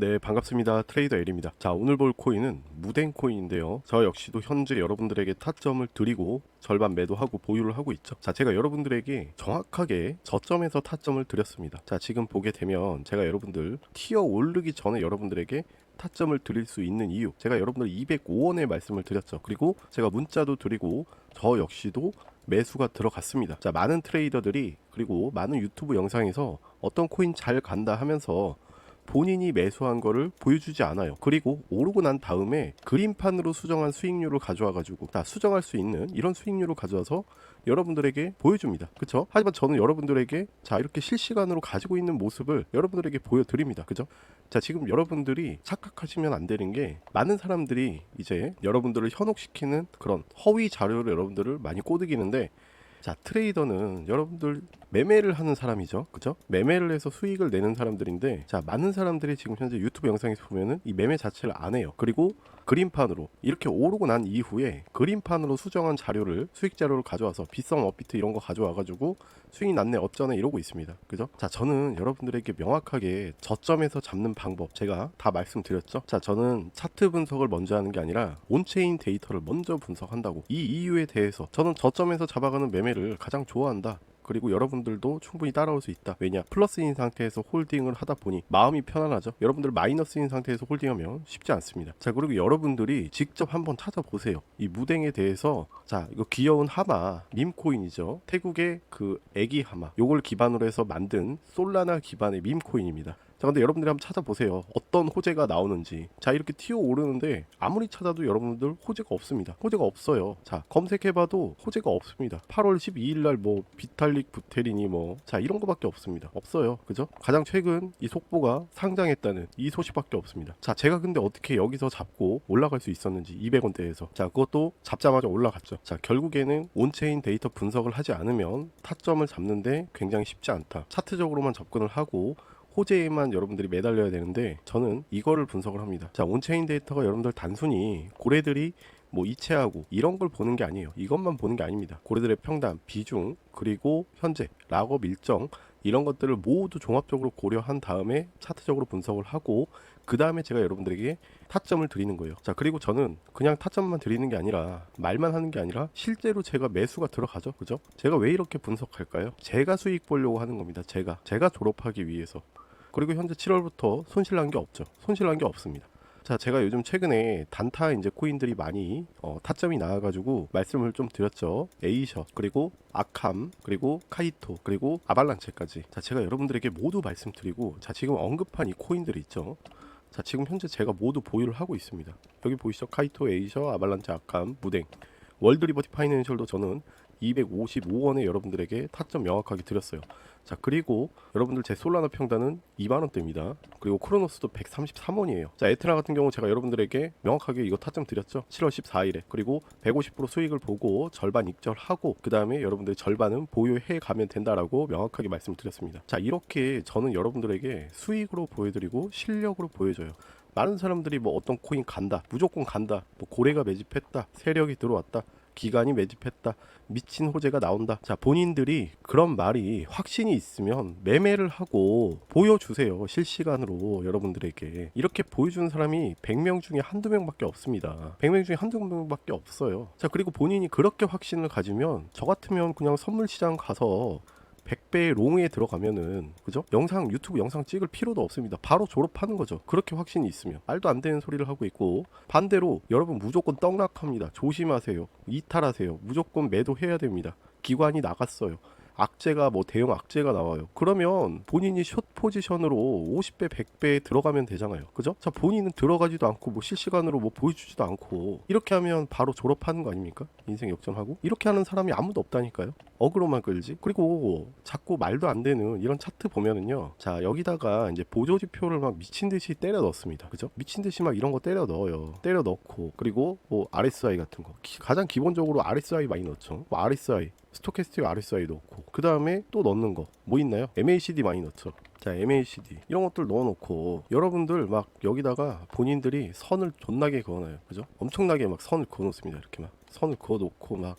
네 반갑습니다. 트레이더 L입니다. 자 오늘 볼 코인은 무덴 코인인데요. 저 역시도 현재 여러분들에게 타점을 드리고 절반 매도하고 보유를 하고 있죠. 자 제가 여러분들에게 정확하게 저점에서 타점을 드렸습니다. 자 지금 보게 되면 제가 여러분들 티어 오르기 전에 여러분들에게 타점을 드릴 수 있는 이유 제가 여러분들 205원에 말씀을 드렸죠. 그리고 제가 문자도 드리고 저 역시도 매수가 들어갔습니다. 자 많은 트레이더들이 그리고 많은 유튜브 영상에서 어떤 코인 잘 간다 하면서 본인이 매수한 거를 보여주지 않아요. 그리고 오르고 난 다음에 그림판으로 수정한 수익률을 가져와 가지고 다 수정할 수 있는 이런 수익률을 가져와서 여러분들에게 보여줍니다. 그렇죠? 하지만 저는 여러분들에게 자 이렇게 실시간으로 가지고 있는 모습을 여러분들에게 보여드립니다. 그죠? 자 지금 여러분들이 착각하시면 안 되는 게 많은 사람들이 이제 여러분들을 현혹시키는 그런 허위 자료를 여러분들을 많이 꼬드기는데 자 트레이더는 여러분들 매매를 하는 사람이죠. 그죠? 매매를 해서 수익을 내는 사람들인데 자 많은 사람들이 지금 현재 유튜브 영상에서 보면은 이 매매 자체를 안 해요. 그리고 그림판으로 이렇게 오르고 난 이후에 그림판으로 수정한 자료를 수익 자료를 가져와서 비썸 업비트 이런 거 가져와 가지고 수익 났네 어쩌네 이러고 있습니다. 그죠? 자 저는 여러분들에게 명확하게 저점에서 잡는 방법 제가 다 말씀드렸죠? 자 저는 차트 분석을 먼저 하는 게 아니라 온체인 데이터를 먼저 분석한다고. 이 이유에 대해서 저는 저점에서 잡아가는 매매를 가장 좋아한다 그리고 여러분들도 충분히 따라올 수 있다. 왜냐? 플러스인 상태에서 홀딩을 하다 보니 마음이 편안하죠. 여러분들 마이너스인 상태에서 홀딩하면 쉽지 않습니다. 자, 그리고 여러분들이 직접 한번 찾아보세요. 이 무댕에 대해서 자, 이거 귀여운 하마 밈코인이죠. 태국의 그 애기 하마. 요걸 기반으로 해서 만든 솔라나 기반의 밈코인입니다. 자 근데 여러분들이 한번 찾아보세요. 어떤 호재가 나오는지. 자 이렇게 튀어 오르는데 아무리 찾아도 여러분들 호재가 없습니다. 호재가 없어요. 자 검색해봐도 호재가 없습니다. 8월 12일 날 뭐 비탈릭 부테린이 뭐 자 이런 거밖에 없습니다. 없어요. 그죠? 가장 최근 이 속보가 상장했다는 이 소식밖에 없습니다. 자 제가 근데 어떻게 여기서 잡고 올라갈 수 있었는지 200원대에서. 자 그것도 잡자마자 올라갔죠. 자 결국에는 온체인 데이터 분석을 하지 않으면 타점을 잡는데 굉장히 쉽지 않다. 차트적으로만 접근을 하고 호재에만 여러분들이 매달려야 되는데 저는 이거를 분석을 합니다. 자, 온체인 데이터가 여러분들 단순히 고래들이 뭐 이체하고 이런 걸 보는 게 아니에요. 이것만 보는 게 아닙니다. 고래들의 평단, 비중, 그리고 현재, 락업 일정 이런 것들을 모두 종합적으로 고려한 다음에 차트적으로 분석을 하고 그 다음에 제가 여러분들에게 타점을 드리는 거예요. 자, 그리고 저는 그냥 타점만 드리는 게 아니라 말만 하는 게 아니라 실제로 제가 매수가 들어가죠. 그죠? 제가 왜 이렇게 분석할까요? 제가 수익 보려고 하는 겁니다. 제가. 제가 졸업하기 위해서. 그리고 현재 7월부터 손실난 게 없죠. 손실난 게 없습니다. 자, 제가 요즘 최근에 단타 이제 코인들이 많이 어, 타점이 나와가지고 말씀을 좀 드렸죠. 에이셔 그리고 아캄 그리고 카이토 그리고 아발란체까지. 자, 제가 여러분들에게 모두 말씀드리고 자 지금 언급한 이 코인들이 있죠. 자, 지금 현재 제가 모두 보유를 하고 있습니다. 여기 보이시죠? 카이토, 에이셔, 아발란체, 아캄, 무댕. 월드 리버티 파이낸셜도 저는 255원에 여러분들에게 타점 명확하게 드렸어요. 자 그리고 여러분들 제 솔라나 평단은 2만원대입니다. 그리고 크로노스도 133원이에요. 자 에트나 같은 경우 제가 여러분들에게 명확하게 이거 타점 드렸죠. 7월 14일에 그리고 150% 수익을 보고 절반 익절하고 그 다음에 여러분들 절반은 보유해 가면 된다라고 명확하게 말씀을 드렸습니다. 자 이렇게 저는 여러분들에게 수익으로 보여드리고 실력으로 보여줘요. 많은 사람들이 뭐 어떤 코인 간다 무조건 간다 뭐 고래가 매집했다 세력이 들어왔다 기간이 매집했다. 미친 호재가 나온다. 자 본인들이 그런 말이 확신이 있으면 매매를 하고 보여주세요 실시간으로 여러분들에게. 이렇게 보여주는 사람이 100명 중에 한두 명밖에 없습니다. 100명 중에 한두 명밖에 없어요. 자 그리고 본인이 그렇게 확신을 가지면 저 같으면 그냥 선물 시장 가서 100배의 롱에 들어가면은 그죠? 영상 유튜브 영상 찍을 필요도 없습니다. 바로 졸업하는 거죠. 그렇게 확신이 있으면 말도 안 되는 소리를 하고 있고 반대로 여러분 무조건 떡락합니다. 조심하세요. 이탈하세요. 무조건 매도해야 됩니다. 기관이 나갔어요. 악재가 뭐 대형 악재가 나와요. 그러면 본인이 숏 포지션으로 50배, 100배 들어가면 되잖아요. 그죠? 자, 본인은 들어가지도 않고 뭐 실시간으로 뭐 보여주지도 않고 이렇게 하면 바로 졸업하는 거 아닙니까? 인생 역전하고 이렇게 하는 사람이 아무도 없다니까요. 어그로만 끌지. 그리고 자꾸 말도 안 되는 이런 차트 보면은요. 자, 여기다가 이제 보조 지표를 막 미친 듯이 때려 넣습니다. 그죠? 미친 듯이 막 이런 거 때려 넣어요. 때려 넣고 그리고 뭐 RSI 같은 거. 기- 가장 기본적으로 RSI 많이 넣죠. 뭐 RSI 스토캐스틱 RSI 넣고 그 다음에 또 넣는 거 뭐 있나요? MACD 많이 넣죠. 자 MACD 이런 것들 넣어놓고 여러분들 막 여기다가 본인들이 선을 존나게 그어놔요. 그죠? 엄청나게 막 선을 그어놓습니다. 이렇게 막 선을 그어놓고 막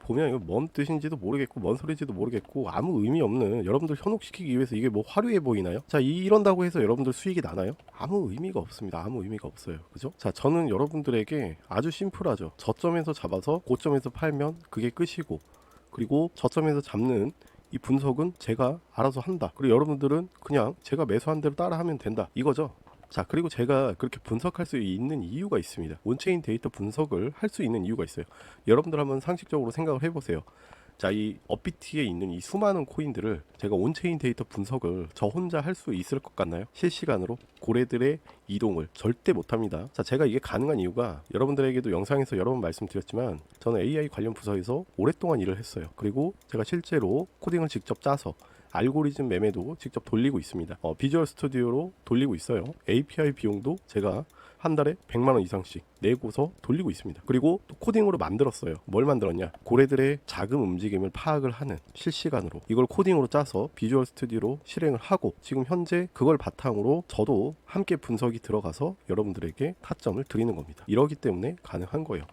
보면 이거 뭔 뜻인지도 모르겠고 뭔 소리인지도 모르겠고 아무 의미 없는 여러분들 현혹시키기 위해서 이게 뭐 화려해 보이나요? 자 이- 이런다고 해서 여러분들 수익이 나나요? 아무 의미가 없습니다. 아무 의미가 없어요. 그죠? 자 저는 여러분들에게 아주 심플하죠. 저점에서 잡아서 고점에서 팔면 그게 끝이고 그리고 저점에서 잡는 이 분석은 제가 알아서 한다. 그리고 여러분들은 그냥 제가 매수한 대로 따라하면 된다. 이거죠. 자, 그리고 제가 그렇게 분석할 수 있는 이유가 있습니다. 온체인 데이터 분석을 할 수 있는 이유가 있어요. 여러분들 한번 상식적으로 생각을 해보세요. 자, 이 업비트에 있는 이 수많은 코인들을 제가 온체인 데이터 분석을 저 혼자 할 수 있을 것 같나요? 실시간으로 고래들의 이동을 절대 못합니다. 자, 제가 이게 가능한 이유가 여러분들에게도 영상에서 여러 번 말씀드렸지만 저는 AI 관련 부서에서 오랫동안 일을 했어요. 그리고 제가 실제로 코딩을 직접 짜서 알고리즘 매매도 직접 돌리고 있습니다. 어, 비주얼 스튜디오로 돌리고 있어요. API 비용도 제가 한 달에 100만 원 이상씩 내고서 돌리고 있습니다. 그리고 또 코딩으로 만들었어요. 뭘 만들었냐? 고래들의 자금 움직임을 파악을 하는 실시간으로 이걸 코딩으로 짜서 비주얼 스튜디오로 실행을 하고 지금 현재 그걸 바탕으로 저도 함께 분석이 들어가서 여러분들에게 타점을 드리는 겁니다. 이러기 때문에 가능한 거예요.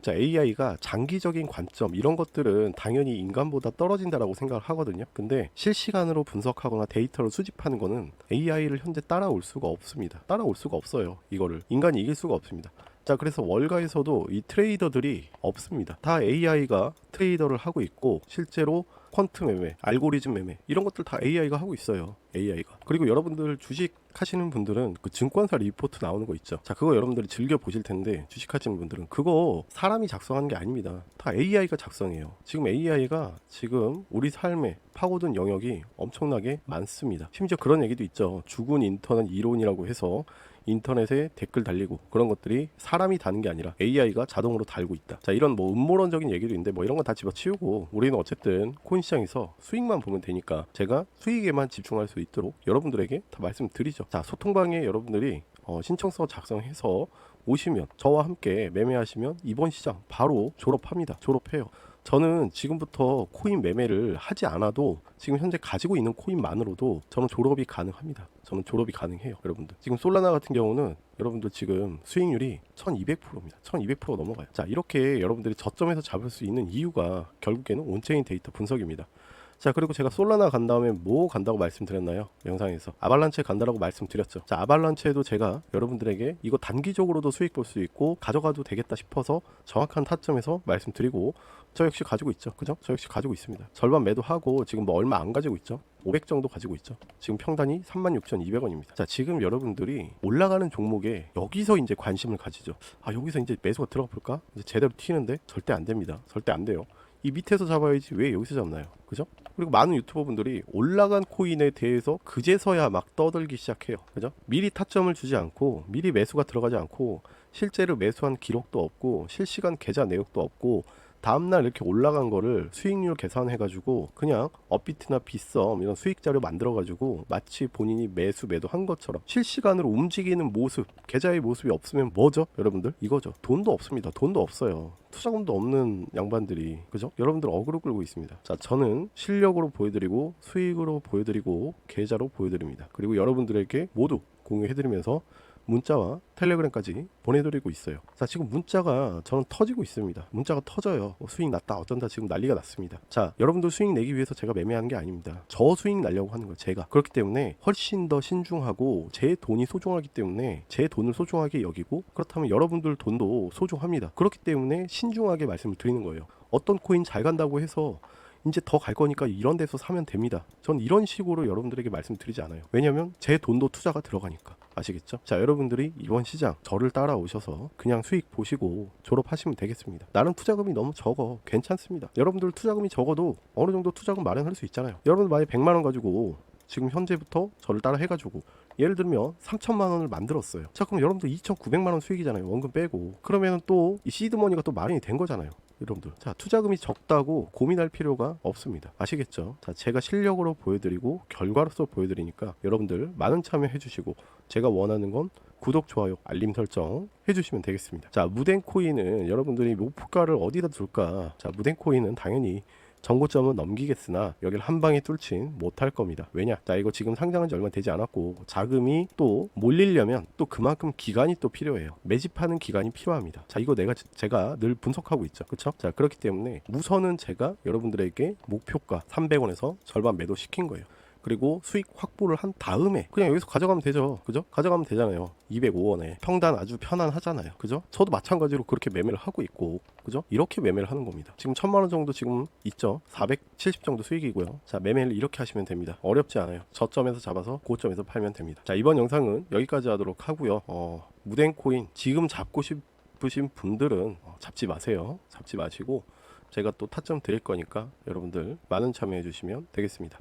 자, AI가 장기적인 관점 이런 것들은 당연히 인간보다 떨어진다라고 생각을 하거든요. 근데 실시간으로 분석하거나 데이터를 수집하는 거는 AI를 현재 따라올 수가 없습니다. 따라올 수가 없어요. 이거를 인간이 이길 수가 없습니다. 자, 그래서 월가에서도 이 트레이더들이 없습니다. 다 AI가 트레이더를 하고 있고 실제로 퀀트 매매, 알고리즘 매매 이런 것들 다 AI가 하고 있어요. AI가. 그리고 여러분들 주식 하시는 분들은 그 증권사 리포트 나오는 거 있죠. 자, 그거 여러분들이 즐겨 보실 텐데 주식 하시는 분들은 그거 사람이 작성하는 게 아닙니다. 다 AI가 작성해요. 지금 AI가 지금 우리 삶에 파고든 영역이 엄청나게 많습니다. 심지어 그런 얘기도 있죠. 죽은 인터넷 이론이라고 해서 인터넷에 댓글 달리고 그런 것들이 사람이 다는 게 아니라 AI가 자동으로 달고 있다. 자, 이런 뭐 음모론적인 얘기도 있는데 뭐 이런 거 다 집어치우고 우리는 어쨌든 코인 시장에서 수익만 보면 되니까 제가 수익에만 집중할 수 있도록 여러분들에게 다 말씀드리죠. 자, 소통방에 여러분들이 어, 신청서 작성해서 오시면 저와 함께 매매하시면 이번 시장 바로 졸업합니다. 졸업해요. 저는 지금부터 코인 매매를 하지 않아도 지금 현재 가지고 있는 코인만으로도 저는 졸업이 가능합니다. 저는 졸업이 가능해요, 여러분들. 지금 솔라나 같은 경우는 여러분들 지금 수익률이 1200%입니다. 1200% 넘어가요. 자, 이렇게 여러분들이 저점에서 잡을 수 있는 이유가 결국에는 온체인 데이터 분석입니다. 자 그리고 제가 솔라나 간 다음에 뭐 간다고 말씀드렸나요? 영상에서. 아발란체 간다라고 말씀드렸죠. 자 아발란체도 제가 여러분들에게 이거 단기적으로도 수익 볼 수 있고 가져가도 되겠다 싶어서 정확한 타점에서 말씀드리고 저 역시 가지고 있죠. 그죠? 저 역시 가지고 있습니다. 절반 매도하고 지금 뭐 얼마 안 가지고 있죠? 500 정도 가지고 있죠? 지금 평단이 36,200원입니다. 자 지금 여러분들이 올라가는 종목에 여기서 이제 관심을 가지죠. 아 여기서 이제 매수가 들어가 볼까? 이제 제대로 튀는데 절대 안 됩니다. 절대 안 돼요. 이 밑에서 잡아야지 왜 여기서 잡나요? 그죠? 그리고 많은 유튜버 분들이 올라간 코인에 대해서 그제서야 막 떠들기 시작해요. 그죠? 미리 타점을 주지 않고 미리 매수가 들어가지 않고 실제로 매수한 기록도 없고 실시간 계좌 내역도 없고 다음날 이렇게 올라간 거를 수익률 계산해가지고 그냥 업비트나 빗썸 이런 수익 자료 만들어가지고 마치 본인이 매수 매도한 것처럼 실시간으로 움직이는 모습 계좌의 모습이 없으면 뭐죠 여러분들? 이거죠. 돈도 없습니다. 돈도 없어요. 투자금도 없는 양반들이. 그죠? 여러분들 어그로 끌고 있습니다. 자 저는 실력으로 보여드리고 수익으로 보여드리고 계좌로 보여드립니다. 그리고 여러분들에게 모두 공유해드리면서 문자와 텔레그램까지 보내드리고 있어요. 자, 지금 문자가 저는 터지고 있습니다. 문자가 터져요. 뭐 수익 났다, 어쩐다 지금 난리가 났습니다. 자, 여러분들 수익 내기 위해서 제가 매매하는 게 아닙니다. 저 수익 날려고 하는 거예요, 제가. 그렇기 때문에 훨씬 더 신중하고 제 돈이 소중하기 때문에 제 돈을 소중하게 여기고 그렇다면 여러분들 돈도 소중합니다. 그렇기 때문에 신중하게 말씀을 드리는 거예요. 어떤 코인 잘 간다고 해서 이제 더 갈 거니까 이런 데서 사면 됩니다. 전 이런 식으로 여러분들에게 말씀드리지 않아요. 왜냐면 제 돈도 투자가 들어가니까. 아시겠죠? 자, 여러분들이 이번 시장 저를 따라오셔서 그냥 수익 보시고 졸업하시면 되겠습니다. 나는 투자금이 너무 적어. 괜찮습니다. 여러분들 투자금이 적어도 어느 정도 투자금 마련할 수 있잖아요. 여러분들 만약에 100만 원 가지고 지금 현재부터 저를 따라 해가지고 예를 들면 3천만 원을 만들었어요. 자 그럼 여러분들 2,900만 원 수익이잖아요. 원금 빼고 그러면은 또이 시드머니가 또 마련이 된 거잖아요. 여러분들 자 투자금이 적다고 고민할 필요가 없습니다. 아시겠죠? 자 제가 실력으로 보여드리고 결과로서 보여드리니까 여러분들 많은 참여해 주시고 제가 원하는 건 구독, 좋아요, 알림 설정 해주시면 되겠습니다. 자, 무덴 코인은 여러분들이 목표가를 어디다 둘까? 자, 무덴 코인은 당연히 정고점은 넘기겠으나 여기를 한 방에 뚫진 못할 겁니다. 왜냐? 자 이거 지금 상장한 지 얼마 되지 않았고 자금이 또 몰리려면 또 그만큼 기간이 또 필요해요. 매집하는 기간이 필요합니다. 자 이거 내가 제가 늘 분석하고 있죠. 그렇죠? 자 그렇기 때문에 우선은 제가 여러분들에게 목표가 300원에서 절반 매도 시킨 거예요. 그리고 수익 확보를 한 다음에 그냥 여기서 가져가면 되죠. 그죠? 가져가면 되잖아요. 205원에 평단 아주 편안하잖아요. 그죠? 저도 마찬가지로 그렇게 매매를 하고 있고 그죠? 이렇게 매매를 하는 겁니다. 지금 천만 원 정도 지금 있죠. 470 정도 수익이고요. 자, 매매를 이렇게 하시면 됩니다. 어렵지 않아요. 저점에서 잡아서 고점에서 팔면 됩니다. 자, 이번 영상은 여기까지 하도록 하고요. 어, 무덴 코인 지금 잡고 싶으신 분들은 어, 잡지 마세요. 잡지 마시고 제가 또 타점 드릴 거니까 여러분들 많은 참여해 주시면 되겠습니다.